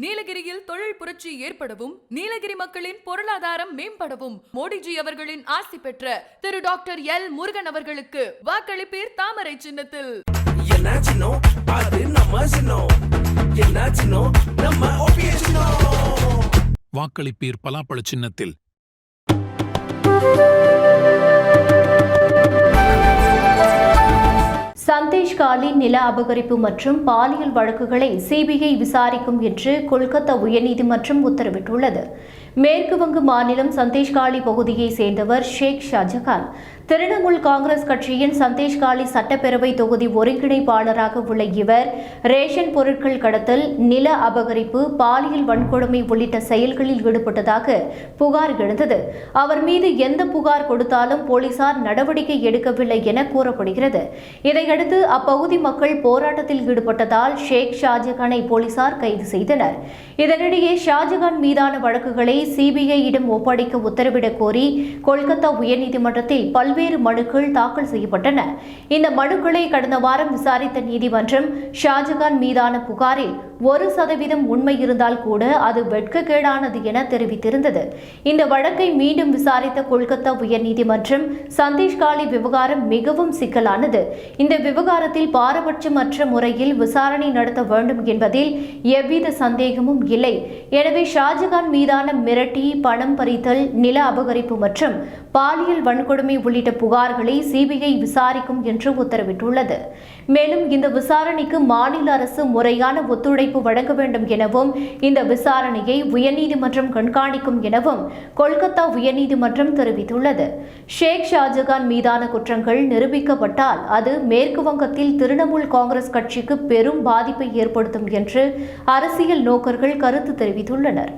நீலகிரியில் தொழில் புரட்சி ஏற்படவும் நீலகிரி மக்களின் பொருளாதாரம் மேம்படவும் மோடிஜி அவர்களின் ஆசி பெற்ற திரு டாக்டர் எல் முருகன் அவர்களுக்கு வாக்களிப்பீர் தாமரை சின்னத்தில். வாக்களிப்பீர் பலாப்பழ சின்னத்தில். சந்தேஷ் காலி நில அபகரிப்பு மற்றும் பாலியல் வழக்குகளை சிபிஐ விசாரிக்கும் என்று கொல்கத்தா உயர்நீதிமன்றம் உத்தரவிட்டுள்ளது. மேற்கு வங்க மாநிலம் சந்தேஷ்காலி பகுதியைச் சேர்ந்தவர் ஷேக் ஷாஜகான். திரிணாமுல் காங்கிரஸ் கட்சியின் சந்தேஷ்காலி சட்டப்பேரவை தொகுதி ஒருங்கிணைப்பாளராக உள்ள இவர் ரேஷன் பொருட்கள் கடத்தல் நில அபகரிப்பு பாலியல் வன்கொடுமை உள்ளிட்ட செயல்களில் ஈடுபட்டதாக புகார் எழுந்தது. அவர் மீது எந்த புகார் கொடுத்தாலும் போலீசார் நடவடிக்கை எடுக்கவில்லை என கூறப்படுகிறது. இதையடுத்து அப்பகுதி மக்கள் போராட்டத்தில் ஈடுபட்டதால் ஷேக் ஷாஜகானை போலீசார் கைது செய்தனர். இதனிடையே ஷாஜகான் மீதான வழக்குகளை சிபிஐயிடம் ஒப்படைக்க உத்தரவிடக் கோரி கொல்கத்தா உயர்நீதிமன்றத்தில் பல்வேறு பல்வேறு மனுக்கள் தாக்கல் செய்யப்பட்டன. இந்த மனுக்களை கடந்த வாரம் விசாரித்த நீதிமன்றம் ஷாஜகான் மீதான புகாரில் ஒரு சதவீதம் உண்மை இருந்தால் கூட அது வெட்கக்கேடானது என தெரிவித்திருந்தது. இந்த வழக்கை மீண்டும் விசாரித்த கொல்கத்தா உயர்நீதிமன்றம் சந்தேஷ்காலி விவகாரம் மிகவும் சிக்கலானது. இந்த விவகாரத்தில் பாரபட்சமற்ற முறையில் விசாரணை நடத்த வேண்டும் என்பதில் எவ்வித சந்தேகமும் இல்லை. எனவே ஷாஜகான் மீதான மிரட்டி பணம் பறித்தல் நில அபகரிப்பு மற்றும் பாலியல் வன்கொடுமை உள்ளிட்ட உள்ளிட்ட புகார்களை சிபிஐ விசாரிக்கும் என்று உத்தரவிட்டுள்ளது. மேலும் இந்த விசாரணைக்கு மாநில அரசு முறையான ஒத்துழைப்பு வழங்க வேண்டும் எனவும் இந்த விசாரணையை உயர்நீதிமன்றம் கண்காணிக்கும் எனவும் கொல்கத்தா உயர்நீதிமன்றம் தெரிவித்துள்ளது. ஷேக் ஷாஜகான் மீதான குற்றங்கள் நிரூபிக்கப்பட்டால் அது மேற்கு வங்கத்தில் திரிணாமுல் காங்கிரஸ் கட்சிக்கு பெரும் பாதிப்பை ஏற்படுத்தும் என்று அரசியல் நோக்கர்கள் கருத்து தெரிவித்துள்ளனர்.